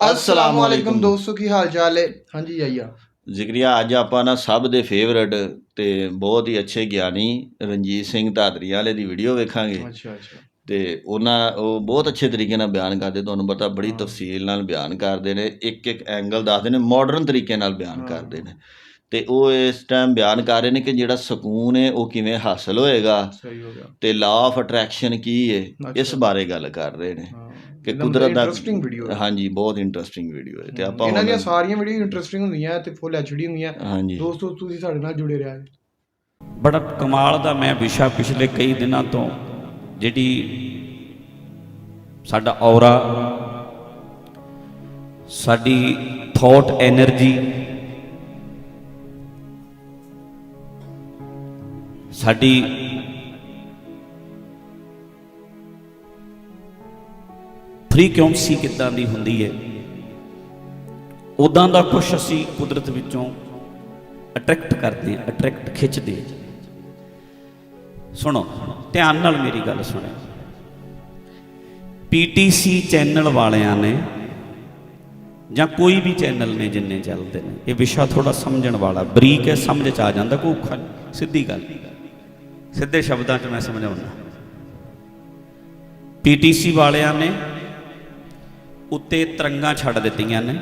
ਅਸਲਾਮ ਵਾਲੇਕਮ ਦੋਸਤੋ ਕੀ ਹਾਲ ਚਾਲ ਹੈ? ਹਾਂਜੀ ਆਈਆ। ਜ਼ਿਕਰੀਆ ਅੱਜ ਆਪਾਂ ਨਾ ਸਭ ਦੇ ਫੇਵਰਟ ਤੇ ਬਹੁਤ ਹੀ ਅੱਛੇ ਗਿਆਨੀ ਰਣਜੀਤ ਸਿੰਘ ਧਾਦਰੀ ਵਾਲੇ ਦੀ ਵੀਡੀਓ ਵੇਖਾਂਗੇ। ਅੱਛਾ ਅੱਛਾ। ਤੇ ਉਹਨਾਂ ਉਹ ਬਹੁਤ ਅੱਛੇ ਤਰੀਕੇ ਨਾਲ ਬਿਆਨ ਕਰਦੇ ਤੁਹਾਨੂੰ ਪਤਾ ਬੜੀ। ਤਫਸੀਲ ਨਾਲ ਬਿਆਨ ਕਰਦੇ ਨੇ ਇੱਕ ਇੱਕ ਐਂਗਲ ਦੱਸਦੇ ਨੇ ਮਾਡਰਨ ਤਰੀਕੇ ਨਾਲ ਬਿਆਨ। ਕਰਦੇ ਨੇ। ਤੇ ਉਹ ਇਸ ਟਾਈਮ ਬਿਆਨ ਕਰ ਰਹੇ ਨੇ ਕਿ ਜਿਹੜਾ ਸਕੂਨ ਹੈ ਉਹ ਕਿਵੇਂ ਹਾਸਲ ਹੋਏਗਾ ਸਹੀ ਹੋ ਗਿਆ। ਤੇ ਲਾ ਆਫ ਅਟਰੈਕਸ਼ਨ ਕੀ ਹੈ ਇਸ। ਬਾਰੇ ਗੱਲ ਕਰ ਰਹੇ ਨੇ। ਕਿ ਕੁਦਰਤ ਦਾ ਇੰਟਰਸਟਿੰਗ ਵੀਡੀਓ ਹੈ। ਹਾਂਜੀ ਬਹੁਤ ਇੰਟਰਸਟਿੰਗ ਵੀਡੀਓ ਹੈ ਤੇ ਆਪਾਂ ਇਹਨਾਂ ਦੀਆਂ ਸਾਰੀਆਂ ਵੀਡੀਓ ਇੰਟਰਸਟਿੰਗ ਹੁੰਦੀਆਂ ਤੇ ਫੁੱਲ ਐਚਡੀ ਹੁੰਦੀਆਂ। ਦੋਸਤੋ ਤੁਸੀਂ ਸਾਡੇ ਨਾਲ ਜੁੜੇ ਰਿਹਾ ਬੜਾ ਕਮਾਲ ਦਾ ਮੈਂ ਵਿਸ਼ਾ ਪਿਛਲੇ ਕਈ ਦਿਨਾਂ ਤੋਂ ਜਿਹੜੀ ਸਾਡਾ ਔਰਾ ਸਾਡੀ ਥੋਟ એનર્ਜੀ ਸਾਡੀ ਫ੍ਰੀਕੁਐਂਸੀ ਕਿੱਦਾਂ ਦੀ ਹੁੰਦੀ ਹੈ ਉਦਾਂ ਦਾ ਕੁਝ ਅਸੀਂ ਕੁਦਰਤ ਵਿੱਚੋਂ ਅਟਰੈਕਟ ਕਰਦੇ ਹਾਂ ਅਟਰੈਕਟ ਖਿੱਚਦੇ ਆ ਸੁਣੋ, ਧਿਆਨ ਨਾਲ ਮੇਰੀ ਗੱਲ ਸੁਣੋ ਪੀਟੀਸੀ ਚੈਨਲ ਵਾਲਿਆਂ ਨੇ ਜਾਂ ਕੋਈ ਵੀ ਚੈਨਲ ਨੇ ਜਿੰਨੇ ਚੱਲਦੇ ਨੇ, ਇਹ ਵਿਸ਼ਾ ਥੋੜਾ ਸਮਝਣ ਵਾਲਾ, ਬਰੀਕ ਹੈ, ਸਮਝ ਚ ਆ ਜਾਂਦਾ, ਕੋਈ ਔਖਾ ਨਹੀਂ, ਸਿੱਧੀ ਗੱਲ। ਸਿੱਧੇ ਸ਼ਬਦਾਂ 'ਚ ਮੈਂ ਸਮਝਾਉਣਾ ਪੀਟੀਸੀ ਵਾਲਿਆਂ ਨੇ ਉੱਤੇ ਤਰੰਗਾਂ ਛੱਡ ਦਿੱਤੀਆਂ ਨੇ,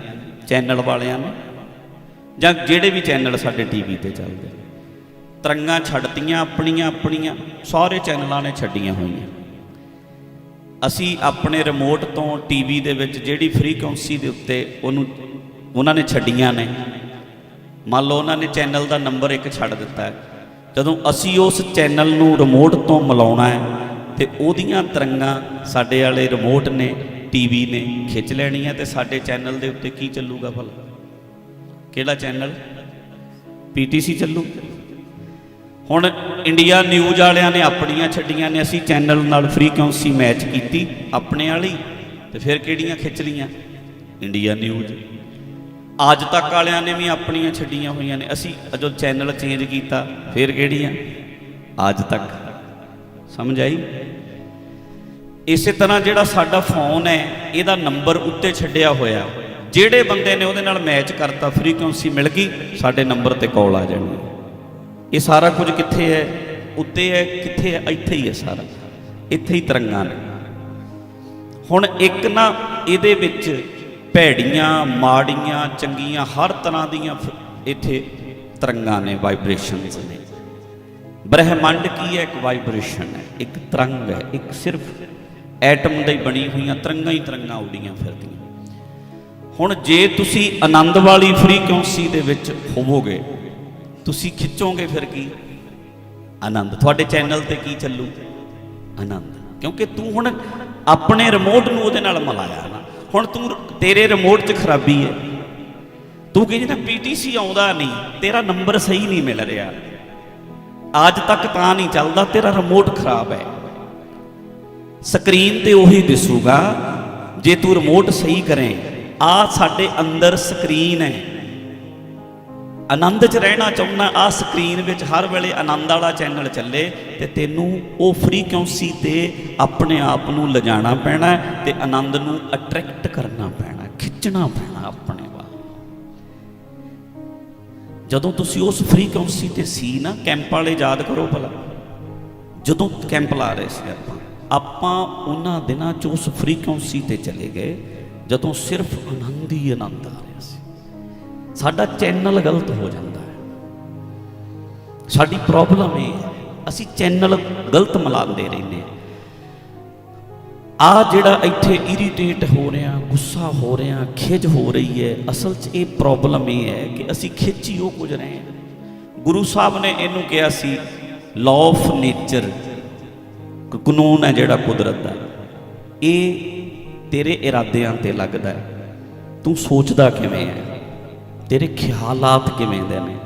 ਚੈਨਲ ਵਾਲਿਆਂ ਨੇ, ਜਾਂ ਜਿਹੜੇ ਵੀ ਚੈਨਲ ਸਾਡੇ ਟੀਵੀ ਤੇ ਚੱਲਦੇ ਤਰੰਗਾਂ ਛੱਡਤੀਆਂ ਆਪਣੀਆਂ ਆਪਣੀਆਂ, ਸਾਰੇ ਚੈਨਲਾਂ ਨੇ ਛੱਡੀਆਂ ਹੋਈਆਂ। ਅਸੀਂ ਆਪਣੇ ਰਿਮੋਟ ਤੋਂ ਟੀਵੀ ਦੇ ਵਿੱਚ ਜਿਹੜੀ ਫ੍ਰੀਕੁਐਂਸੀ ਦੇ ਉੱਤੇ ਉਹਨੂੰ, ਉਹਨਾਂ ਨੇ ਛੱਡੀਆਂ ਨੇ। ਮੰਨ ਲਓ ਉਹਨਾਂ ਨੇ ਚੈਨਲ ਦਾ ਨੰਬਰ ਇੱਕ ਛੱਡ ਦਿੱਤਾ ਹੈ। ਜਦੋਂ ਅਸੀਂ ਉਸ ਚੈਨਲ ਨੂੰ ਰਿਮੋਟ ਤੋਂ ਮਿਲਾਉਣਾ ਹੈ, ਤੇ ਉਹਦੀਆਂ ਤਰੰਗਾਂ ਸਾਡੇ ਵਾਲੇ ਰਿਮੋਟ ਨੇ ਟੀਵੀ ਨੇ ਖਿੱਚ ਲੈਣੀ ਹੈ ਤੇ ਸਾਡੇ ਚੈਨਲ ਦੇ ਉੱਤੇ ਕੀ ਚੱਲੂਗਾ ਭਲਾ? ਕਿਹੜਾ ਚੈਨਲ? ਪੀਟੀਸੀ ਚੱਲੂ। ਹੁਣ ਇੰਡੀਆ ਨਿਊਜ਼ ਵਾਲਿਆਂ ਨੇ ਆਪਣੀਆਂ ਛੱਡੀਆਂ ਨੇ, ਅਸੀਂ ਚੈਨਲ ਨਾਲ ਫ੍ਰੀਕੁਐਂਸੀ ਮੈਚ ਕੀਤੀ? ਆਪਣੇ ਵਾਲੀ ਤੇ ਫਿਰ ਕਿਹੜੀਆਂ ਖਿੱਚ ਲੀਆਂ ਇੰਡੀਆ ਨਿਊਜ਼। ਅੱਜ ਤੱਕ ਵਾਲਿਆਂ ਨੇ ਵੀ ਆਪਣੀਆਂ ਛੱਡੀਆਂ ਹੋਈਆਂ ਨੇ। ਅਸੀਂ ਜਦੋਂ ਚੈਨਲ ਚੇਂਜ ਕੀਤਾ, ਫਿਰ ਕਿਹੜੀਆਂ? ਅੱਜ ਤੱਕ। ਸਮਝ ਆਈ? ਇਸੇ ਤਰ੍ਹਾਂ ਜਿਹੜਾ ਸਾਡਾ ਫੋਨ ਹੈ, ਇਹਦਾ ਨੰਬਰ ਉੱਤੇ ਛੱਡਿਆ ਹੋਇਆ। ਜਿਹੜੇ ਬੰਦੇ ਨੇ ਉਹਦੇ ਨਾਲ ਮੈਚ ਕਰਤਾ ਫ੍ਰੀਕੁਐਂਸੀ ਮਿਲ ਗਈ, ਸਾਡੇ ਨੰਬਰ ਤੇ ਕਾਲ ਆ ਜਾਣੀ ਇਹ ਸਾਰਾ ਕੁਝ ਕਿੱਥੇ ਹੈ? ਉੱਤੇ ਹੈ, ਕਿੱਥੇ ਹੈ? ਇੱਥੇ ਹੀ ਹੈ ਸਾਰਾ। ਇੱਥੇ ਹੀ ਤਰੰਗਾਂ ਨੇ। ਹੁਣ ਇੱਕ ਨਾ ਇਹਦੇ ਵਿੱਚ ਭੈੜੀਆਂ, ਮਾੜੀਆਂ, ਚੰਗੀਆਂ, ਹਰ ਤਰ੍ਹਾਂ ਦੀਆਂ ਫ- ਇੱਥੇ ਤਰੰਗਾਂ ਨੇ ਵਾਈਬ੍ਰੇਸ਼ਨਸ ਨੇ। ਬ੍ਰਹਿਮੰਡ ਕੀ ਹੈ? ਇੱਕ ਵਾਈਬ੍ਰੇਸ਼ਨ ਹੈ, ਇੱਕ ਤਰੰਗ ਹੈ, ਇੱਕ ਸਿਰਫ ਐਟਮ ਦੇ ਬਣੀ ਹੋਈਆਂ ਤਰੰਗਾਂ ਹੀ ਤਰੰਗਾਂ ਉੱਡੀਆਂ ਫਿਰਦੀਆਂ। ਹੁਣ ਜੇ ਤੁਸੀਂ ਆਨੰਦ ਵਾਲੀ ਫ੍ਰੀਕੁਐਂਸੀ ਦੇ ਵਿੱਚ ਹੋਵੋਗੇ, ਤੁਸੀਂ ਖਿੱਚੋਗੇ ਫਿਰ ਕੀ? ਆਨੰਦ। ਤੁਹਾਡੇ ਚੈਨਲ ਤੇ ਕੀ ਚੱਲੂ? ਆਨੰਦ। ਕਿਉਂਕਿ ਤੂੰ ਹੁਣ ਆਪਣੇ ਰਿਮੋਟ ਨੂੰ ਉਹਦੇ ਨਾਲ ਮਿਲਾਇਆ ਨਾ। ਹੁਣ ਤੂੰ ਤੇਰੇ ਰਿਮੋਟ 'ਚ ਖਰਾਬੀ ਹੈ ਤੂੰ ਕਹਿੰਦੀ ਨਾ ਪੀਟੀਸੀ ਆਉਂਦਾ ਨਹੀਂ, ਤੇਰਾ ਨੰਬਰ ਸਹੀ ਨਹੀਂ ਮਿਲ ਰਿਹਾ। ਅੱਜ ਤੱਕ ਤਾਂ ਨਹੀਂ ਚੱਲਦਾ, ਤੇਰਾ ਰਿਮੋਟ ਖਰਾਬ ਹੈ। ਸਕਰੀਨ ਤੇ ਉਹੀ ਦਿਸੂਗਾ। ਜੇ ਤੂੰ ਰਿਮੋਟ ਸਹੀ ਕਰੇ, ਆ ਸਾਡੇ ਅੰਦਰ ਸਕਰੀਨ ਹੈ। ਆਨੰਦ 'ਚ ਰਹਿਣਾ ਚਾਹੁੰਦਾ, ਆ ਸਕਰੀਨ ਵਿੱਚ ਹਰ ਵੇਲੇ ਆਨੰਦ ਵਾਲਾ ਚੈਨਲ ਚੱਲੇ ਤੇ ਤੈਨੂੰ ਉਹ ਫ੍ਰੀਕੁਐਂਸੀ ਤੇ ਆਪਣੇ ਆਪ ਨੂੰ ਲਿਜਾਣਾ ਪੈਣਾ ਹੈ ਤੇ ਆਨੰਦ ਨੂੰ ਅਟਰੈਕਟ ਕਰਨਾ ਪੈਣਾ ਖਿੱਚਣਾ ਪੈਣਾ ਆਪਣੇ ਵੱਲ। ਜਦੋਂ ਤੁਸੀਂ ਉਸ ਫ੍ਰੀਕੁਐਂਸੀ ਤੇ ਸੀ ਨਾ ਕੈਂਪ ਵਾਲੇ ਯਾਦ ਕਰੋ ਭਲਾ। ਜਦੋਂ ਕੈਂਪ ਲਾ ਰਹੇ ਸੀ ਆਪਾਂ। ਆਪਾਂ ਉਹਨਾਂ ਦਿਨਾਂ 'ਚ ਉਸ ਫ੍ਰੀਕੁਐਂਸੀ ਤੇ ਚਲੇ ਗਏ, ਜਦੋਂ ਸਿਰਫ ਆਨੰਦ ਹੀ ਆਨੰਦ ਆ ਰਿਹਾ ਸੀ। ਸਾਡਾ ਚੈਨਲ ਗਲਤ ਹੋ ਜਾਂਦਾ ਹੈ। ਸਾਡੀ ਪ੍ਰੋਬਲਮ ਇਹ ਹੈ, ਅਸੀਂ ਚੈਨਲ ਗਲਤ ਮਿਲਾਉਂਦੇ ਰਹਿੰਦੇ ਆ ਜਿਹੜਾ ਇੱਥੇ ਇਰੀਟੇਟ ਹੋ ਰਿਹਾ ਗੁੱਸਾ ਹੋ ਰਿਹਾ ਖਿਜ ਹੋ ਰਹੀ ਹੈ, ਅਸਲ 'ਚ ਇਹ ਪ੍ਰੋਬਲਮ ਇਹ ਹੈ ਕਿ ਅਸੀਂ ਖਿੱਚੀ ਉਹ ਕੁਝ ਰਹੇ ਹਾਂ। ਗੁਰੂ ਸਾਹਿਬ ਨੇ ਇਹਨੂੰ ਕਿਹਾ ਸੀ ਲਾਅ ਆਫ ਨੇਚਰ ਕਾਨੂੰਨ ਹੈ ਜਿਹੜਾ ਕੁਦਰਤ ਦਾ। ਇਹ ਤੇਰੇ ਇਰਾਦਿਆਂ ਤੇ ਲੱਗਦਾ ਹੈ। ਤੂੰ ਸੋਚਦਾ ਕਿਵੇਂ ਹੈ? ਤੇਰੇ ਖਿਆਲਾਤ ਕਿਵੇਂ ਦੇ ਨੇ?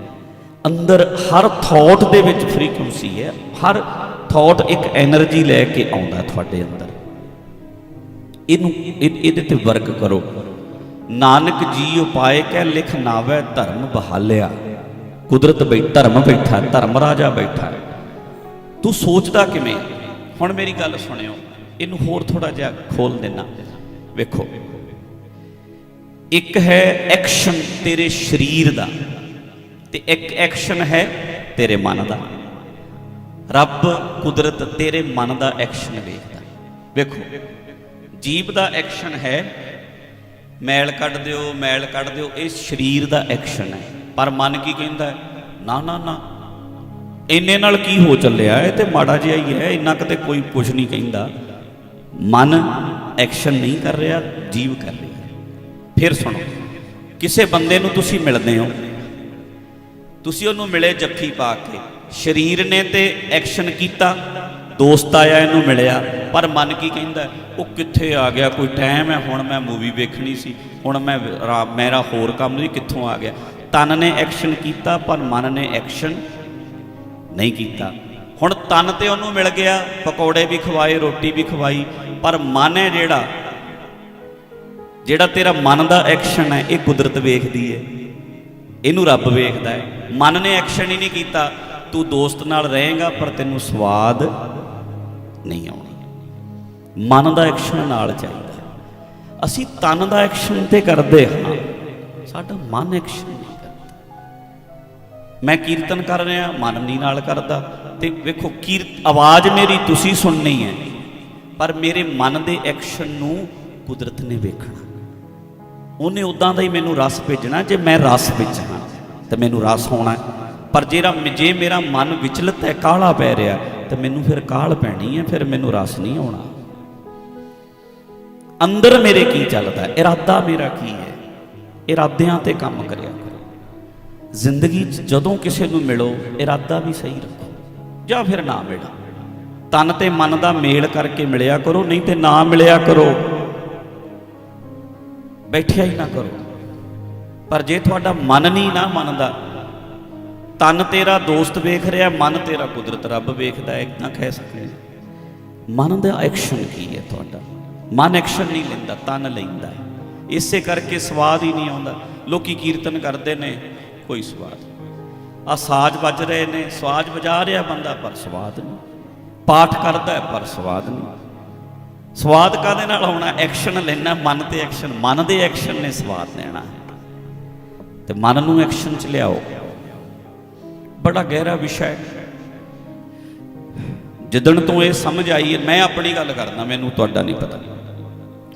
ਅੰਦਰ ਹਰ ਥਾਟ ਦੇ ਵਿੱਚ ਫ੍ਰੀਕੁਐਂਸੀ ਹੈ। ਹਰ ਥਾਟ ਇੱਕ એનર્ਜੀ ਲੈ ਕੇ ਆਉਂਦਾ ਤੁਹਾਡੇ ਅੰਦਰ। ਇਹਨੂੰ ਇਹਦੇ ਤੇ ਵਰਕ ਕਰੋ। ਨਾਨਕ ਜੀ ਉਪਾਏ ਕਹਿ ਲਿਖ ਨਾਵੇ ਧਰਮ ਬਹਾਲਿਆ। ਕੁਦਰਤ ਬੈਠ ਧਰਮ ਬੈਠਾ, ਧਰਮ ਰਾਜਾ ਬੈਠਾ। ਤੂੰ ਸੋਚਦਾ ਕਿਵੇਂ ਹੁਣ ਮੇਰੀ ਗੱਲ ਸੁਣਿਓ, ਇਹਨੂੰ ਹੋਰ ਥੋੜਾ ਜਿਹਾ ਖੋਲ ਦੇਣਾ ਵੇਖੋ, ਇੱਕ ਹੈ ਐਕਸ਼ਨ ਤੇਰੇ ਸਰੀਰ ਦਾ ਤੇ ਇੱਕ ਐਕਸ਼ਨ ਹੈ ਤੇਰੇ ਮਨ ਦਾ। ਰੱਬ ਕੁਦਰਤ ਤੇਰੇ ਮਨ ਦਾ ਐਕਸ਼ਨ ਵੇਖਦਾ। ਵੇਖੋ, ਜੀਭ ਦਾ ਐਕਸ਼ਨ ਹੈ, ਮੈਲ ਕੱਢ ਦਿਓ, ਮੈਲ ਕੱਢ ਦਿਓ, ਇਹ ਸਰੀਰ ਦਾ ਐਕਸ਼ਨ ਹੈ। ਪਰ ਮਨ ਕੀ ਕਹਿੰਦਾ ਨਾ ਨਾ ਨਾ। ਇੰਨੇ ਨਾਲ ਕੀ ਹੋ ਚੱਲਿਆ? ਇਹ ਤੇ ਮਾੜਾ ਜਿਹਾ ਹੀ ਹੈ, ਇੰਨਾ ਕਿਤੇ ਕੋਈ ਕੁਝ ਨਹੀਂ ਕਹਿੰਦਾ। ਮਨ ਐਕਸ਼ਨ ਨਹੀਂ ਕਰ ਰਿਹਾ, ਜੀਵ ਕਰ ਰਿਹਾ। ਫਿਰ ਸੁਣੋ, ਕਿਸੇ ਬੰਦੇ ਨੂੰ ਤੁਸੀਂ ਮਿਲਦੇ ਹੋ, ਤੁਸੀਂ ਉਹਨੂੰ ਮਿਲੇ ਜੱਫੀ ਪਾ ਕੇ। ਸਰੀਰ ਨੇ ਤੇ ਐਕਸ਼ਨ ਕੀਤਾ, ਦੋਸਤ ਆਇਆ ਇਹਨੂੰ ਮਿਲਿਆ, ਪਰ ਮਨ ਕੀ ਕਹਿੰਦਾ? ਉਹ ਕਿੱਥੇ ਆ ਗਿਆ? ਕੋਈ ਟਾਈਮ ਹੈ, ਹੁਣ ਮੈਂ ਮੂਵੀ ਵੇਖਣੀ ਸੀ, ਹੁਣ ਮੈਂ ਮੇਰਾ ਹੋਰ ਕੰਮ ਨਹੀਂ ਕਿੱਥੋਂ ਆ ਗਿਆ? ਤਨ ਨੇ ਐਕਸ਼ਨ ਕੀਤਾ, ਪਰ ਮਨ ਨੇ ਐਕਸ਼ਨ ਨਹੀਂ ਕੀਤਾ। ਹੁਣ ਤਨ ਤੇ ਉਹਨੂੰ ਮਿਲ ਗਿਆ, ਪਕੌੜੇ ਵੀ ਖਵਾਏ, ਰੋਟੀ ਵੀ ਖਵਾਈ, ਪਰ ਮਨ ਹੈ ਜਿਹੜਾ ਜਿਹੜਾ ਤੇਰਾ ਮਨ ਦਾ ਐਕਸ਼ਨ ਹੈ, ਇਹ ਕੁਦਰਤ ਵੇਖਦੀ ਹੈ। ਇਹਨੂੰ ਰੱਬ ਵੇਖਦਾ ਹੈ। ਮਨ ਨੇ ਐਕਸ਼ਨ ਹੀ ਨਹੀਂ ਕੀਤਾ। ਤੂੰ ਦੋਸਤ ਨਾਲ ਰਹੇਗਾ, ਪਰ ਤੈਨੂੰ ਸਵਾਦ ਨਹੀਂ ਆਉਣਾ। ਮਨ ਦਾ ਐਕਸ਼ਨ ਨਾਲ ਚਾਹੀਦਾ ਅਸੀਂ ਤਨ ਦਾ ਐਕਸ਼ਨ ਤੇ ਕਰਦੇ ਹਾਂ। ਸਾਡਾ ਮਨ ਐਕਸ਼ਨ ਮੈਂ ਕੀਰਤਨ ਕਰ ਰਿਹਾ, ਮਨ ਨਹੀਂ ਨਾਲ ਕਰਦਾ। ਤੇ ਵੇਖੋ ਕੀਰਤ ਆਵਾਜ਼ ਮੇਰੀ ਤੁਸੀਂ ਸੁਣਨੀ ਹੈ, ਪਰ ਮੇਰੇ ਮਨ ਦੇ ਐਕਸ਼ਨ ਨੂੰ ਕੁਦਰਤ ਨੇ ਵੇਖਣਾ। ਉਹਨੇ ਉਦਾਂ ਦਾ ਹੀ ਮੈਨੂੰ ਰਸ ਭੇਜਣਾ, ਜੇ ਮੈਂ ਰਸ ਵਿੱਚ ਹਾਂ, ਤਾਂ ਮੈਨੂੰ ਰਸ ਹੋਣਾ ਪਰ ਜਿਹੜਾ ਜੇ ਮੇਰਾ ਮਨ ਵਿਚਲਿਤ ਹੈ ਕਾਹਲਾ ਪੈ ਰਿਹਾ, ਤੇ ਮੈਨੂੰ ਫਿਰ ਕਾਹਲ ਪੈਣੀ ਹੈ, ਫਿਰ ਮੈਨੂੰ ਰਸ ਨਹੀਂ ਆਉਣਾ। ਅੰਦਰ ਮੇਰੇ ਕੀ ਚੱਲਦਾ ਇਰਾਦਾ ਮੇਰਾ ਕੀ ਹੈ? ਇਰਾਦਿਆਂ ਤੇ ਕੰਮ ਕਰਿਆ। ਜ਼ਿੰਦਗੀ 'ਚ ਜਦੋਂ ਕਿਸੇ ਨੂੰ ਮਿਲੋ, ਇਰਾਦਾ ਵੀ ਸਹੀ ਰੱਖੋ, ਜਾਂ ਫਿਰ ਨਾ ਮਿਲੋ। ਤਨ ਤੇ ਮਨ ਦਾ ਮੇਲ ਕਰਕੇ ਮਿਲਿਆ ਕਰੋ, ਨਹੀਂ ਤੇ ਨਾ ਮਿਲਿਆ ਕਰੋ। ਬੈਠਿਆ ਹੀ ਨਾ ਕਰੋ। ਪਰ ਜੇ ਤੁਹਾਡਾ ਮਨ ਨਹੀਂ ਨਾ ਮੰਨਦਾ, ਤਨ ਤੇਰਾ ਦੋਸਤ ਵੇਖ ਰਿਹਾ, ਮਨ ਤੇਰਾ ਕੁਦਰਤ ਰੱਬ ਵੇਖਦਾ ਹੈ ਇਦਾਂ ਕਹਿ ਸਕਦੇ। ਮਨ ਦਾ ਐਕਸ਼ਨ ਕੀ ਹੈ ਤੁਹਾਡਾ? ਮਨ ਐਕਸ਼ਨ ਨਹੀਂ ਲੈਂਦਾ, ਤਨ ਲੈਂਦਾ। ਇਸੇ ਕਰਕੇ ਸਵਾਦ ਹੀ ਨਹੀਂ ਆਉਂਦਾ। ਲੋਕੀ ਕੀਰਤਨ ਕਰਦੇ ਨੇ ਕੋਈ ਸਵਾਦ ਆ ਸਾਜ਼ ਵੱਜ ਰਹੇ ਨੇ, ਸਵਾਜ਼ ਵਜਾ ਰਿਹਾ ਬੰਦਾ, ਪਰ ਸਵਾਦ ਨਹੀਂ। ਪਾਠ ਕਰਦਾ ਪਰ ਸਵਾਦ ਨਹੀਂ। ਸਵਾਦ ਕਾਦੇ ਨਾਲ ਆਉਣਾ? ਐਕਸ਼ਨ ਲੈਣਾ, ਮਨ ਤੇ ਐਕਸ਼ਨ ਮਨ ਦੇ ਐਕਸ਼ਨ ਨੇ ਸਵਾਦ ਲੈਣਾ। ਤੇ ਮਨ ਨੂੰ ਐਕਸ਼ਨ ਚ ਲਿਆਓ। ਬੜਾ ਗਹਿਰਾ ਵਿਸ਼ਾ ਹੈ। ਜਿੱਦਣ ਤੋਂ ਇਹ ਸਮਝ ਆਈ ਮੈਂ ਆਪਣੀ ਗੱਲ ਕਰਦਾ, ਮੈਨੂੰ ਤੁਹਾਡਾ ਨਹੀਂ ਪਤਾ।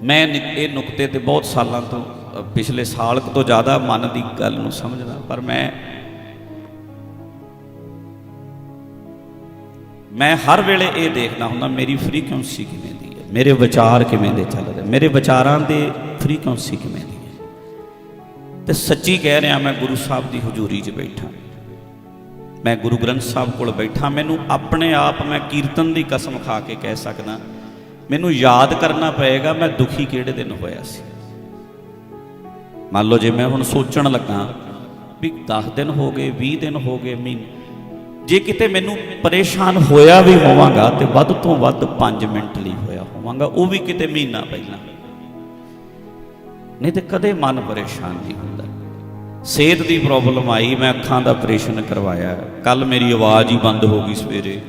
ਮੈਂ ਨਿ- ਇਹ ਨੁਕਤੇ ਤੇ ਬਹੁਤ ਸਾਲਾਂ ਤੋਂ ਪਿਛਲੇ ਸਾਲ ਤੋਂ ਜ਼ਿਆਦਾ ਮਨ ਦੀ ਗੱਲ ਨੂੰ ਸਮਝਦਾ, ਪਰ ਮੈਂ ਮੈਂ ਹਰ ਵੇਲੇ ਇਹ ਦੇਖਦਾ ਹੁੰਦਾ, ਮੇਰੀ ਫ੍ਰੀਕੁਐਂਸੀ ਕਿਵੇਂ ਦੀ ਹੈ? ਮੇਰੇ ਵਿਚਾਰ ਕਿਵੇਂ ਦੇ ਚੱਲ ਰਹੇ? ਮੇਰੇ ਵਿਚਾਰਾਂ ਦੇ ਫ੍ਰੀਕੁਐਂਸੀ ਕਿਵੇਂ ਦੀ ਹੈ? ਤੇ ਸੱਚੀ ਕਹਿ ਰਿਹਾ ਮੈਂ ਗੁਰੂ ਸਾਹਿਬ ਦੀ ਹਜ਼ੂਰੀ 'ਚ ਬੈਠਾ। ਮੈਂ ਗੁਰੂ ਗ੍ਰੰਥ ਸਾਹਿਬ ਕੋਲ ਬੈਠਾ। ਮੈਨੂੰ ਆਪਣੇ ਆਪ ਮੈਂ ਕੀਰਤਨ ਦੀ ਕਸਮ ਖਾ ਕੇ ਕਹਿ ਸਕਦਾ, ਮੈਨੂੰ ਯਾਦ ਕਰਨਾ ਪਏਗਾ ਮੈਂ ਦੁਖੀ ਕਿਹੜੇ ਦਿਨ ਹੋਇਆ ਸੀ। ਮੰਨ ਲਓ ਜੇ ਮੈਂ ਹੁਣ ਸੋਚਣ ਲੱਗਾ ਵੀ 10 ਦਿਨ ਹੋ ਗਏ 20 ਦਿਨ ਹੋ ਗਏ, ਮਹੀਨੇ, ਜੇ ਕਿਤੇ ਮੈਨੂੰ ਪਰੇਸ਼ਾਨ ਹੋਇਆ ਵੀ ਹੋਵਾਂਗਾ ਤੇ ਵੱਧ ਤੋਂ ਵੱਧ 5 ਮਿੰਟ ਲਈ ਹੋਇਆ ਹੋਵਾਂਗਾ, ਉਹ ਵੀ ਕਿਤੇ ਮਹੀਨਾ ਪਹਿਲਾਂ। ਨਹੀਂ ਤੇ ਕਦੇ ਮਨ ਪਰੇਸ਼ਾਨ ਨਹੀਂ ਹੁੰਦਾ। ਸਿਹਤ ਦੀ ਪ੍ਰੋਬਲਮ ਆਈ, ਮੈਂ ਅੱਖਾਂ ਦਾ ਆਪਰੇਸ਼ਨ ਕਰਵਾਇਆ। ਕੱਲ ਮੇਰੀ ਆਵਾਜ਼ ਹੀ ਬੰਦ ਹੋ ਗਈ ਸਵੇਰੇ।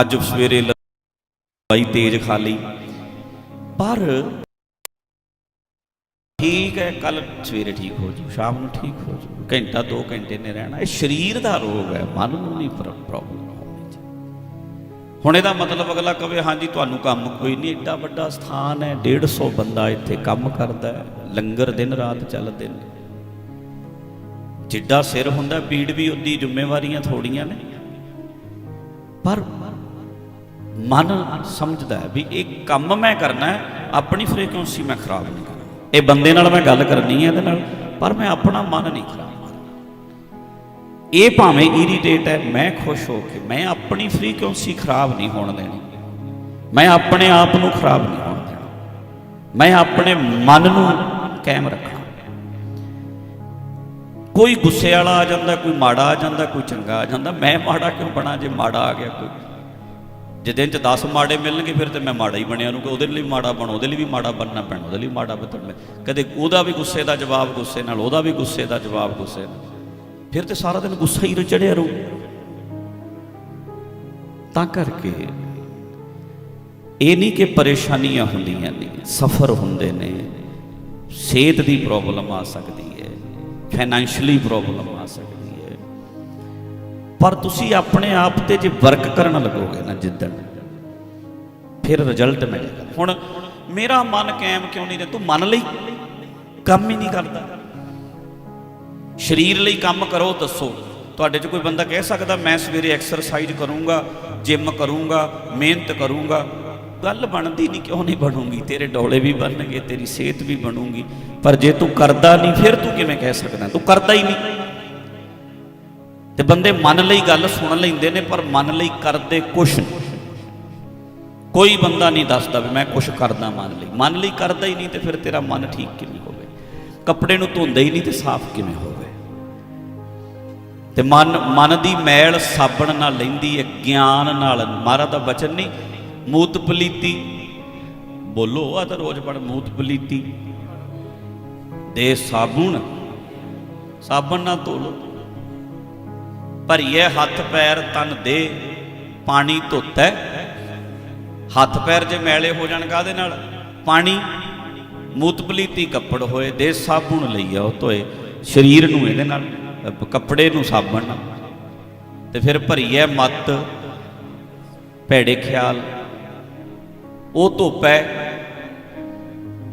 ਅੱਜ ਸਵੇਰੇ ਦਵਾਈ ਤੇਜ਼ ਖਾ ਲਈ। ਪਰ ਠੀਕ ਹੈ ਕੱਲ ਸਵੇਰੇ ਠੀਕ ਹੋ ਜੂ ਸ਼ਾਮ ਨੂੰ ਠੀਕ ਹੋ ਜੂ ਘੰਟਾ 2 ਘੰਟੇ ਨੇ ਰਹਿਣਾ, ਇਹ ਸਰੀਰ ਦਾ ਰੋਗ ਹੈ, ਮਨ ਨੂੰ ਨਹੀਂ ਪ੍ਰੋਬਲਮ ਹੁਣ ਇਹਦਾ ਮਤਲਬ ਅਗਲਾ ਕਵੇ, ਹਾਂਜੀ, ਤੁਹਾਨੂੰ ਕੰਮ ਕੋਈ ਨਹੀਂ, ਏਡਾ ਵੱਡਾ ਸਥਾਨ ਹੈ 150 ਬੰਦਾ ਇੱਥੇ ਕੰਮ ਕਰਦਾ ਹੈ, ਲੰਗਰ ਦਿਨ, ਰਾਤ ਚੱਲਦੇ ਨੇ ਜਿੱਡਾ ਸਿਰ ਹੁੰਦਾ, ਪੀੜ ਵੀ ਉਹਦੀ ਜ਼ਿੰਮੇਵਾਰੀਆਂ ਥੋੜੀਆਂ ਨੇ। ਪਰ ਮਨ ਸਮਝਦਾ ਹੈ ਵੀ ਇਹ ਕੰਮ ਮੈਂ ਕਰਨਾ ਹੈ, ਆਪਣੀ ਫ੍ਰੀਕੁਐਂਸੀ ਮੈਂ ਖਰਾਬ ਨਹੀਂ ਇਹ ਬੰਦੇ ਨਾਲ ਮੈਂ ਗੱਲ ਕਰਨੀ ਹੈ ਇਹਦੇ ਨਾਲ, ਪਰ ਮੈਂ ਆਪਣਾ ਮਨ ਨਹੀਂ ਖਰਾਬ ਇਹ ਭਾਵੇਂ ਇਰੀਟੇਟ ਹੈ, ਮੈਂ ਖੁਸ਼ ਹੋ ਕੇ, ਮੈਂ ਆਪਣੀ ਫ੍ਰੀਕੁਐਂਸੀ ਖਰਾਬ ਨਹੀਂ ਹੋਣ ਦੇਣੀ। ਮੈਂ ਆਪਣੇ ਆਪ ਨੂੰ ਖਰਾਬ ਨਹੀਂ ਹੋਣ ਦੇਣਾ। ਮੈਂ ਆਪਣੇ ਮਨ ਨੂੰ ਕਾਇਮ ਰੱਖਣਾ। ਕੋਈ ਗੁੱਸੇ ਵਾਲਾ ਆ ਜਾਂਦਾ, ਕੋਈ ਮਾੜਾ ਆ ਜਾਂਦਾ, ਕੋਈ ਚੰਗਾ ਆ ਜਾਂਦਾ, ਮੈਂ ਮਾੜਾ ਕਿਉਂ ਬਣਾ? ਜੇ ਮਾੜਾ ਆ ਗਿਆ, ਕੋਈ ਜੇ ਦਿਨ ਚ 10 ਮਾੜੇ ਮਿਲਣਗੇ, ਫਿਰ ਤੇ ਮੈਂ ਮਾੜਾ ਹੀ ਬਣਿਆ ਨੂੰ ਕਿ ਉਹਦੇ ਲਈ ਮਾੜਾ ਬਣ, ਉਹਦੇ ਲਈ ਵੀ ਮਾੜਾ ਬਣਨਾ ਪੈਣਾ, ਉਹਦੇ ਲਈ ਮਾੜਾ ਬਤਣ ਕਦੇ ਉਹਦਾ ਵੀ ਗੁੱਸੇ ਦਾ ਜਵਾਬ ਗੁੱਸੇ ਨਾਲ, ਉਹਦਾ ਵੀ ਗੁੱਸੇ ਦਾ ਜਵਾਬ ਗੁੱਸੇ ਨਾਲ। ਫਿਰ ਤੇ ਸਾਰਾ ਦਿਨ ਗੁੱਸਾ ਹੀ ਚੜਿਆ ਰਹੂ। ਤਾਂ ਕਰਕੇ ਇਹ ਨਹੀਂ ਕਿ ਪਰੇਸ਼ਾਨੀਆਂ ਹੁੰਦੀਆਂ ਨੇ, ਸਫਰ ਹੁੰਦੇ ਨੇ, ਸਿਹਤ ਦੀ ਪ੍ਰੋਬਲਮ ਆ ਸਕਦੀ ਹੈ ਫਾਈਨੈਂਸ਼ੀਅਲੀ ਪ੍ਰੋਬਲਮ ਆ ਸਕਦੀ ਪਰ ਤੁਸੀਂ ਆਪਣੇ ਆਪ ਤੇ ਜੇ ਵਰਕ ਕਰਨ ਲੱਗੋਗੇ ਨਾ ਜਿੱਦਣ, ਫਿਰ ਰਿਜ਼ਲਟ ਮਿਲੇਗਾ। ਹੁਣ ਮੇਰਾ ਮਨ ਕਾਇਮ ਕਿਉਂ ਨਹੀਂ ਰਿਹਾ ਤੂੰ ਮਨ ਲਈ ਕੰਮ ਹੀ ਨਹੀਂ ਕਰਦਾ। ਸਰੀਰ ਲਈ ਕੰਮ ਕਰੋ, ਦੱਸੋ। ਤੁਹਾਡੇ 'ਚ ਕੋਈ ਬੰਦਾ ਕਹਿ ਸਕਦਾ, ਮੈਂ ਸਵੇਰੇ ਐਕਸਰਸਾਈਜ਼ ਕਰੂੰਗਾ ਜਿਮ ਕਰੂੰਗਾ, ਮਿਹਨਤ ਕਰੂੰਗਾ। ਗੱਲ ਬਣਦੀ ਨਹੀਂ, ਕਿਉਂ ਨਹੀਂ ਬਣੂਗੀ? ਤੇਰੇ ਡੋਲੇ ਵੀ ਬਣਨਗੇ, ਤੇਰੀ ਸਿਹਤ ਵੀ ਬਣੂਗੀ। ਪਰ ਜੇ ਤੂੰ ਕਰਦਾ ਨਹੀਂ, ਫਿਰ ਤੂੰ ਕਿਵੇਂ ਕਹਿ ਸਕਦਾ? ਤੂੰ ਕਰਦਾ ਹੀ ਨਹੀਂ। ਤੇ ਬੰਦੇ ਮਨ ਲਈ ਗੱਲ ਸੁਣ ਲੈਂਦੇ ਨੇ, ਪਰ ਮਨ ਲਈ ਕਰਦੇ ਕੁਛ ਨਹੀਂ। ਕੋਈ ਬੰਦਾ ਨਹੀਂ ਦੱਸਦਾ ਵੀ ਮੈਂ ਕੁਛ ਕਰਦਾ ਮਨ ਲਈ। ਮਨ ਲਈ ਕਰਦਾ ਹੀ ਨਹੀਂ ਤੇ ਫਿਰ ਤੇਰਾ ਮਨ ਠੀਕ ਕਿਵੇਂ ਹੋਵੇ? ਕੱਪੜੇ ਨੂੰ ਧੋਂਦਾ ਹੀ ਨਹੀਂ ਤੇ ਸਾਫ਼ ਕਿਵੇਂ ਹੋਵੇ? ਤੇ ਮਨ ਮਨ ਦੀ ਮੈਲ ਸਾਬਣ ਨਾਲ ਲੈਂਦੀ ਹੈ ਗਿਆਨ ਨਾਲ। ਮਹਾਰਾਜ ਦਾ ਬਚਨ ਨਹੀਂ, ਮੂਤ ਪਲੀਤੀ। ਬੋਲੋ, ਆ ਤਾਂ ਰੋਜ਼ ਪੜ ਮੂਤ ਪਲੀਤੀ। ਦੇ ਸਾਬੁਣ, ਸਾਬਣ ਨਾਲ ਧੋ ਲੋ ਭਰੀਏ ਹੱਥ ਪੈਰ ਤਨ ਦੇ, ਪਾਣੀ ਧੋਤਾ। ਹੱਥ ਪੈਰ ਜੇ ਮੈਲੇ ਹੋ ਜਾਣ ਕਾਦੇ ਨਾਲ? ਪਾਣੀ ਮੂਤਪਲੀਤੀ ਕੱਪੜ ਹੋਏ ਦੇ ਸਾਬੁਣ ਲਈਆ ਉਹ ਧੋਏ। ਸਰੀਰ ਨੂੰ ਇਹਦੇ ਨਾਲ ਕੱਪੜੇ ਨੂੰ ਸਾਬਣ। ਨਾਲ ਤੇ ਫਿਰ ਭਰੀਏ ਮਤ, ਭੈੜੇ ਖਿਆਲ। ਉਹ ਧੋਪੈ।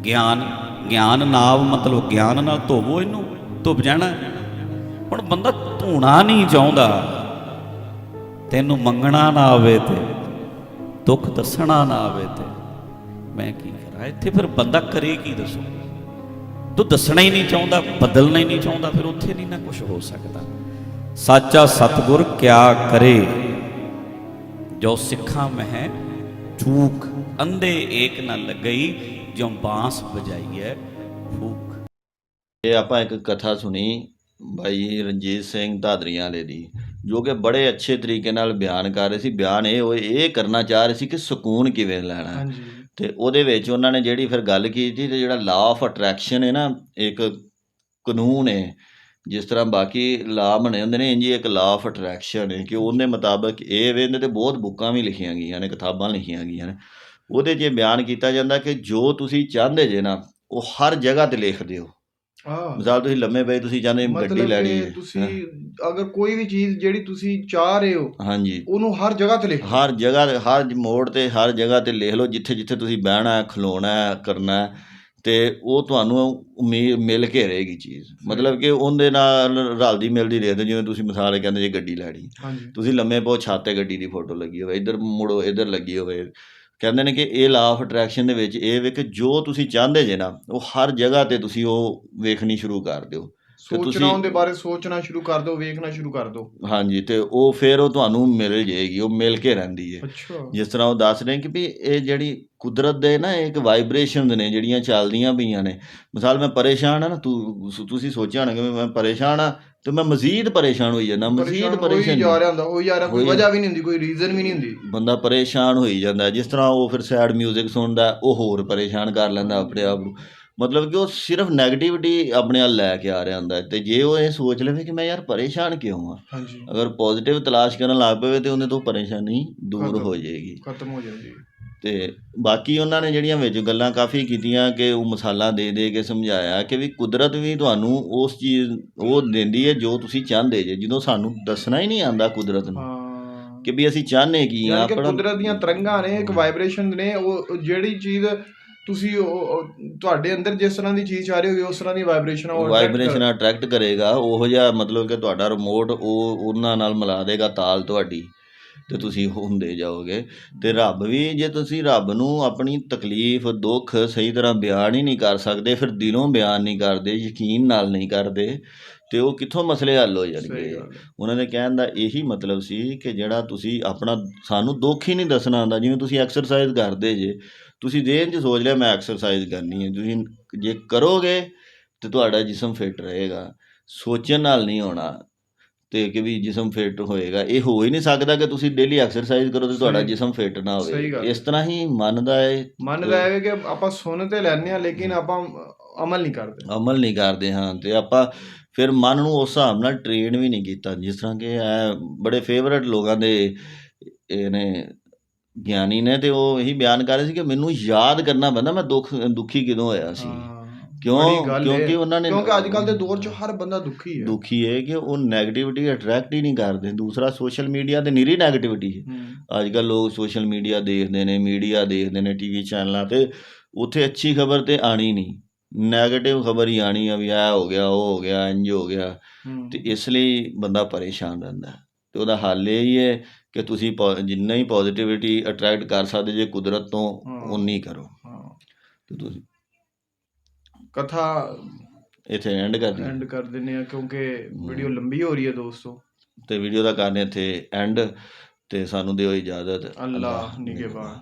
ਗਿਆਨ ਗਿਆਨ ਨਾਵ ਮਤਲਬ ਗਿਆਨ ਨਾਲ ਧੋਵੋ ਇਹਨੂੰ, ਧੁੱਪ ਜਾਣਾ। ਹੁਣ ਬੰਦਾ ਧੋਣਾ ਨਹੀਂ ਚਾਹੁੰਦਾ। ਤੈਨੂੰ ਮੰਗਣਾ ਨਾ ਆਵੇ ਤੇ, ਦੁੱਖ ਦੱਸਣਾ ਨਾ ਆਵੇ ਤੇ, ਮੈਂ ਕੀ ਕਰਾਂ? ਇੱਥੇ ਫਿਰ ਬੰਦਾ ਕਰੇ ਕੀ ਦੱਸੋ? ਤੂੰ ਦੱਸਣਾ ਹੀ ਨਹੀਂ ਚਾਹੁੰਦਾ, ਬਦਲਣਾ ਹੀ ਨਹੀਂ ਚਾਹੁੰਦਾ, ਫਿਰ ਉੱਥੇ ਨਹੀਂ ਨਾ ਕੁਝ ਹੋ ਸਕਦਾ। ਸਾਚਾ ਸਤਗੁਰ ਕਿਆ ਕਰੇ? ਜੋ ਸਿੱਖਾਂ ਮਹਿ ਚੂਕ ਅੰਧੇ ਏਕ ਨਾ ਲੱਗਈ ਜੋ ਬਾਂਸ ਬਜਾਈਐ ਫੂਕ। ਇਹ ਆਪਾਂ ਇੱਕ ਕਥਾ ਸੁਣੀ ਭਾਈ ਰਣਜੀਤ ਸਿੰਘ ਧਾਦਰੀਆਂ ਵਾਲੇ ਦੀ ਜੋ ਕਿ ਬੜੇ ਅੱਛੇ ਤਰੀਕੇ ਨਾਲ ਬਿਆਨ ਕਰ ਰਹੇ ਸੀ। ਬਿਆਨ ਇਹ ਉਹ ਇਹ ਕਰਨਾ ਚਾਹ ਰਹੇ ਸੀ ਕਿ ਸਕੂਨ ਕਿਵੇਂ ਲੈਣਾ। ਤੇ ਉਹਦੇ ਵਿੱਚ ਉਹਨਾਂ ਨੇ ਜਿਹੜੀ ਫਿਰ ਗੱਲ ਕੀਤੀ ਤੇ ਜਿਹੜਾ ਲਾ ਆਫ ਅਟਰੈਕਸ਼ਨ ਹੈ ਨਾ ਇੱਕ ਕਾਨੂੰਨ ਹੈ ਜਿਸ ਤਰ੍ਹਾਂ ਬਾਕੀ ਲਾ ਬਣੇ ਹੁੰਦੇ ਨੇ ਇੰਜ ਇੱਕ ਲਾ ਆਫ ਅਟਰੈਕਸ਼ਨ ਹੈ ਕਿ ਉਹਦੇ ਮੁਤਾਬਕ ਇਹ ਵੇ ਇਹਦੇ ਤੇ ਬਹੁਤ ਬੁੱਕਾਂ ਵੀ ਲਿਖੀਆਂ ਗਈਆਂ ਨੇ ਕਿਤਾਬਾਂ ਲਿਖੀਆਂ ਗਈਆਂ ਨੇ। ਉਹਦੇ 'ਚ ਇਹ ਬਿਆਨ ਕੀਤਾ ਜਾਂਦਾ ਕਿ ਜੋ ਤੁਸੀਂ ਚਾਹੁੰਦੇ ਜੇ ਨਾ ਉਹ ਹਰ ਜਗ੍ਹਾ ਤੇ ਲਿਖ ਦਿਓ। ਹਾਂ ਮਿਸਾਲ ਤੁਸੀਂ ਲੰਮੇ ਪਏ ਤੁਸੀਂ ਚਾਹੁੰਦੇ ਗੱਡੀ ਲੈਣੀ ਹੈ। ਤੁਸੀਂ ਅਗਰ ਕੋਈ ਵੀ ਚੀਜ਼ ਜਿਹੜੀ ਤੁਸੀਂ ਚਾਹ ਰਹੇ ਹੋ ਹਾਂਜੀ। ਉਹਨੂੰ ਹਰ ਜਗ੍ਹਾ ਤੇ ਲਿਖੋ ਹਰ ਜਗ੍ਹਾ ਤੇ ਹਰ ਮੋੜ ਤੇ ਹਰ ਜਗ੍ਹਾ ਤੇ ਲਿਖ ਲਓ ਜਿੱਥੇ ਜਿੱਥੇ ਤੁਸੀਂ ਬਹਿਣਾ ਹੈ ਖਲੋਣਾ ਹੈ ਕਰਨਾ ਹੈ ਤੇ ਉਹ ਤੁਹਾਨੂੰ ਉਮੀ- ਮਿਲ ਕੇ ਰਹੇਗੀ ਚੀਜ਼। ਮਤਲਬ ਕਿ ਉਹਦੇ ਨਾਲ ਰਲਦੀ ਮਿਲਦੀ ਰਹੇ ਤੇ ਜਿਵੇਂ ਤੁਸੀਂ ਮਿਸਾਲ ਕਹਿੰਦੇ ਜੇ ਗੱਡੀ ਲੈਣੀ। ਤੁਸੀਂ ਲੰਮੇ ਪੋ ਛੱਤ ਗੱਡੀ ਦੀ ਫੋਟੋ ਲੱਗੀ ਹੋਵੇ ਇੱਧਰ ਮੁੜੋ ਇੱਧਰ ਲੱਗੀ ਹੋਵੇ ਕਹਿੰਦੇ ਨੇ ਕਿ ਇਹ ਲਾ ਆਫ ਅਟਰੈਕਸ਼ਨ ਦੇ ਵਿੱਚ ਇਹ ਵੇ ਕਿ ਜੋ ਤੁਸੀਂ ਚਾਹੁੰਦੇ ਜੇ ਨਾ ਉਹ ਹਰ ਜਗ੍ਹਾ ਤੇ ਤੁਸੀਂ ਉਹ ਵੇਖਣੀ ਸ਼ੁਰੂ ਕਰ ਦਿਓ। ਸੋਚਣਾ ਉਹਦੇ ਬਾਰੇ ਸੋਚਣਾ ਸ਼ੁਰੂ ਕਰ ਦਿਓ ਵੇਖਣਾ ਸ਼ੁਰੂ ਕਰ ਦਿਓ। ਹਾਂਜੀ ਤੇ ਉਹ ਫਿਰ ਉਹ ਤੁਹਾਨੂੰ ਮਿਲ ਜਾਏਗੀ ਉਹ ਮਿਲ ਕੇ ਰਹਿੰਦੀ ਹੈ ਜਿਸ ਤਰ੍ਹਾਂ ਉਹ ਦੱਸ ਰਹੇ ਕਿ ਵੀ ਇਹ ਜਿਹੜੀ ਕੁਦਰਤ ਦੇ ਨਾ ਇੱਕ ਵਾਈਬ੍ਰੇਸ਼ਨਸ ਨੇ ਜਿਹੜੀਆਂ ਚੱਲਦੀਆਂ ਪਈਆਂ ਨੇ। ਮਿਸਾਲ ਮੈਂ ਪਰੇਸ਼ਾਨ ਆ ਨਾ ਤੂੰ ਤੁਸੀਂ ਸੋਚਿਆ ਹੋਣਾ ਕਿ ਮੈਂ ਪਰੇਸ਼ਾਨ ਆ ਤੇ ਮੈਂ ਮਜ਼ੀਦ ਪਰੇਸ਼ਾਨ ਹੋਈ ਜਾਂਦਾ ਮਜ਼ੀਦ ਪਰੇਸ਼ਾਨ ਹੋਈ ਜਾ ਰਿਹਾ ਹੁੰਦਾ ਉਹ ਯਾਰ ਕੋਈ ਵਜ੍ਹਾ ਵੀ ਨਹੀਂ ਹੁੰਦੀ ਕੋਈ ਰੀਜ਼ਨ ਵੀ ਨਹੀਂ ਹੁੰਦੀ। ਬੰਦਾ ਪਰੇਸ਼ਾਨ ਹੋਈ ਜਾਂਦਾ ਜਿਸ ਤਰ੍ਹਾਂ ਉਹ ਫਿਰ ਸੈਡ 뮤직 ਸੁਣਦਾ ਉਹ ਹੋਰ ਪਰੇਸ਼ਾਨ ਕਰ ਲੈਂਦਾ ਆਪਣੇ ਆਪ ਨੂੰ। ਮਤਲਬ ਕਿ ਉਹ ਸਿਰਫ 네ਗੇਟਿਵਿਟੀ ਆਪਣੇ ਨਾਲ ਲੈ ਕੇ ਆ ਰਿਹਾ ਹੁੰਦਾ ਤੇ ਜੇ ਉਹ ਇਹ ਸੋਚ ਲਵੇ ਕਿ ਮੈਂ ਯਾਰ ਪਰੇਸ਼ਾਨ ਕਿਉਂ ਆ ਹਾਂਜੀ। ਅਗਰ ਪੋਜ਼ਿਟਿਵ ਤਲਾਸ਼ ਕਰਨ ਲੱਗ ਪਵੇ ਤੇ ਉਹਨੇ ਤੋਂ ਪਰੇਸ਼ਾਨੀ ਦੂਰ ਹੋ ਜਾਏਗੀ। ਖਤਮ ਹੋ ਜਾਂਦੀ ਤੇ ਬਾਕੀ ਉਹਨਾਂ ਨੇ ਜਿਹੜੀਆਂ ਵਿੱਚ ਗੱਲਾਂ ਕਾਫੀ ਕੀਤੀਆਂ ਕਿ ਉਹ ਮਸਾਲਾ ਦੇ ਦੇ ਕੇ ਸਮਝਾਇਆ ਕਿ ਵੀ ਕੁਦਰਤ ਵੀ ਤੁਹਾਨੂੰ ਉਸ ਚੀਜ਼ ਉਹ ਦਿੰਦੀ ਹੈ ਜੋ ਤੁਸੀਂ ਚਾਹੁੰਦੇ ਜੇ ਜਦੋਂ ਸਾਨੂੰ ਦੱਸਣਾ ਹੀ ਨਹੀਂ ਆਂਦਾ ਕੁਦਰਤ ਨੂੰ ਕਿ ਵੀ ਅਸੀਂ ਚਾਹੁੰਦੇ ਕੀ ਆ ਆਪਣਾ ਕੁਦਰਤ ਦੀਆਂ ਤਰੰਗਾਂ ਨੇ ਇੱਕ ਵਾਈਬ੍ਰੇਸ਼ਨ ਨੇ ਉਹ ਜਿਹੜੀ ਚੀਜ਼ ਤੁਸੀਂ ਤੁਹਾਡੇ ਅੰਦਰ ਜਿਸ ਤਰ੍ਹਾਂ ਦੀ ਚੀਜ਼ ਆ ਰਹੀ ਹੋਵੇ ਉਸ ਤਰ੍ਹਾਂ ਦੀ ਵਾਈਬ੍ਰੇਸ਼ਨ ਉਹ ਵਾਈਬ੍ਰੇਸ਼ਨ ਅਟਰੈਕਟ ਕਰੇਗਾ ਉਹੋ ਜਿਹਾ ਮਤਲਬ ਕਿ ਤੁਹਾਡਾ ਰਿਮੋਟ ਉਹ ਉਹਨਾਂ ਨਾਲ ਮਿਲਾ ਦੇਗਾ ਤਾਲ ਤੁਹਾਡੀ। ਤੇ ਤੁਸੀਂ ਹੁੰਦੇ ਜਾਓਗੇ। ਤੇ ਰੱਬ ਵੀ ਜੇ ਤੁਸੀਂ ਰੱਬ ਨੂੰ ਆਪਣੀ ਤਕਲੀਫ ਦੁੱਖ ਸਹੀ ਤਰ੍ਹਾਂ ਬਿਆਨ ਹੀ ਨਹੀਂ ਕਰ ਸਕਦੇ ਫਿਰ ਦਿਲੋਂ ਬਿਆਨ ਨਹੀਂ ਕਰਦੇ ਯਕੀਨ ਨਾਲ ਨਹੀਂ ਕਰਦੇ ਤੇ ਉਹ ਕਿੱਥੋਂ ਮਸਲੇ ਹੱਲ ਹੋ ਜਾਣਗੇ। ਉਹਨਾਂ ਦੇ ਕਹਿਣ ਦਾ ਇਹੀ ਮਤਲਬ ਸੀ ਕਿ ਜਿਹੜਾ ਤੁਸੀਂ ਆਪਣਾ ਸਾਨੂੰ ਦੁੱਖ ਹੀ ਨਹੀਂ ਦੱਸਣਾ ਆਉਂਦਾ ਜਿਵੇਂ ਤੁਸੀਂ ਐਕਸਰਸਾਈਜ਼ ਕਰਦੇ ਜੇ ਤੁਸੀਂ ਦੇਨ 'ਚ ਸੋਚ ਲਿਆ ਮੈਂ ਐਕਸਰਸਾਈਜ਼ ਕਰਨੀ ਹੈ ਤੁਸੀਂ ਜੇ ਕਰੋਗੇ ਤੇ ਤੁਹਾਡਾ ਜਿਸਮ ਫਿੱਟ ਰਹੇਗਾ। ਸੋਚਣ ਨਾਲ ਨਹੀਂ ਹੋਣਾ ਤੇ ਕਿ ਵੀ ਜਿਸਮ ਫਿੱਟ ਹੋਏਗਾ। ਇਹ ਹੋ ਹੀ ਨਹੀਂ ਸਕਦਾ ਕਿ ਤੁਸੀਂ ਡੇਲੀ ਐਕਸਰਸਾਈਜ਼ ਕਰੋ ਤੇ ਤੁਹਾਡਾ ਜਿਸਮ ਫਿੱਟ ਨਾ ਹੋਵੇ। ਇਸ ਤਰ੍ਹਾਂ ਹੀ ਮਨ ਦਾ ਹੈ ਮਨ ਦਾ ਹੈ ਕਿ ਆਪਾਂ ਸੁਣ ਤੇ ਲੈਂਦੇ ਆ ਲੇਕਿਨ ਆਪਾਂ ਅਮਲ ਨਹੀਂ ਕਰਦੇ। ਅਮਲ ਨਹੀਂ ਕਰਦੇ ਹਾਂ। ਤੇ ਆਪਾਂ ਫਿਰ ਮਨ ਨੂੰ ਉਸ ਹਿਸਾਬ ਨਾਲ ਟ੍ਰੇਨ ਵੀ ਨਹੀਂ ਕੀਤਾ। ਜਿਸ ਤਰ੍ਹਾਂ ਕਿ ਇਹ ਬੜੇ ਫੇਵਰਟ ਲੋਕਾਂ ਦੇ ਇਹ ਨੇ ਗਿਆਨੀ ਨੇ ਤੇ ਉਹ ਇਹੀ ਬਿਆਨ ਕਰ ਰਹੇ ਸੀ ਕਿ ਮੈਨੂੰ ਯਾਦ ਕਰਨਾ ਪੈਂਦਾ ਮੈਂ ਦੁੱਖ ਦੁਖੀ ਕਦੋਂ ਹੋਇਆ ਸੀ। ਕਿਉਂ? ਕਿਉਂਕਿ ਉਹਨਾਂ ਨੇ ਕਿਉਂਕਿ ਅੱਜ ਕੱਲ ਦੇ ਦੌਰ 'ਚ ਹਰ ਬੰਦਾ ਦੁਖੀ ਹੈ ਦੁਖੀ ਹੈ ਕਿ ਉਹ 네ਗੇਟਿਵਿਟੀ ਅਟਰੈਕਟ ਹੀ ਨਹੀਂ ਕਰਦੇ। ਦੂਸਰਾ ਸੋਸ਼ਲ ਮੀਡੀਆ ਤੇ ਨਿਰੀ 네ਗੇਟਿਵਿਟੀ ਹੈ। ਅੱਜ ਕੱਲ ਲੋਕ ਸੋਸ਼ਲ ਮੀਡੀਆ ਦੇਖਦੇ ਨੇ ਮੀਡੀਆ ਦੇਖਦੇ ਨੇ ਟੀਵੀ ਚੈਨਲਾਂ ਤੇ ਉੱਥੇ ਅੱਛੀ ਖਬਰ ਤੇ ਆਣੀ ਨਹੀਂ। 네ਗੇਟਿਵ ਖਬਰ ਹੀ ਆਣੀ ਆ ਵੀ ਆ ਹੋ ਗਿਆ ਉਹ ਹੋ ਗਿਆ ਇੰਜ ਹੋ ਗਿਆ। ਤੇ ਇਸ ਲਈ ਬੰਦਾ ਪਰੇਸ਼ਾਨ ਰਹਿੰਦਾ ਤੇ ਉਹਦਾ ਹੱਲ ਇਹ ਹੀ ਹੈ ਕਿ ਤੁਸੀਂ ਜਿੰਨਾ ਹੀ ਪੋਜ਼ਿਟਿਵਿਟੀ ਅਟਰੈਕਟ ਕਰ ਸਕਦੇ ਜੇ ਕੁਦਰਤ ਤੋਂ ਉਨੀ ਕਰੋ। ਤੇ ਤੁਸੀਂ ਕਥਾ ਇੱਥੇ ਐਂਡ ਕਰ ਦਿਓ ਐਂਡ ਕਰ ਦਿੰਨੇ ਆ ਕਿਉਂਕਿ ਵੀਡੀਓ ਲੰਬੀ ਹੋ ਰਹੀ ਹੈ ਦੋਸਤੋ। ਤੇ ਵੀਡੀਓ ਦਾ ਕਰਨੇ ਇੱਥੇ ਐਂਡ ਤੇ ਸਾਨੂੰ ਦਿਓ ਇਜਾਜ਼ਤ। ਅੱਲਾਹ ਨਿਗਹਿਬਾਨ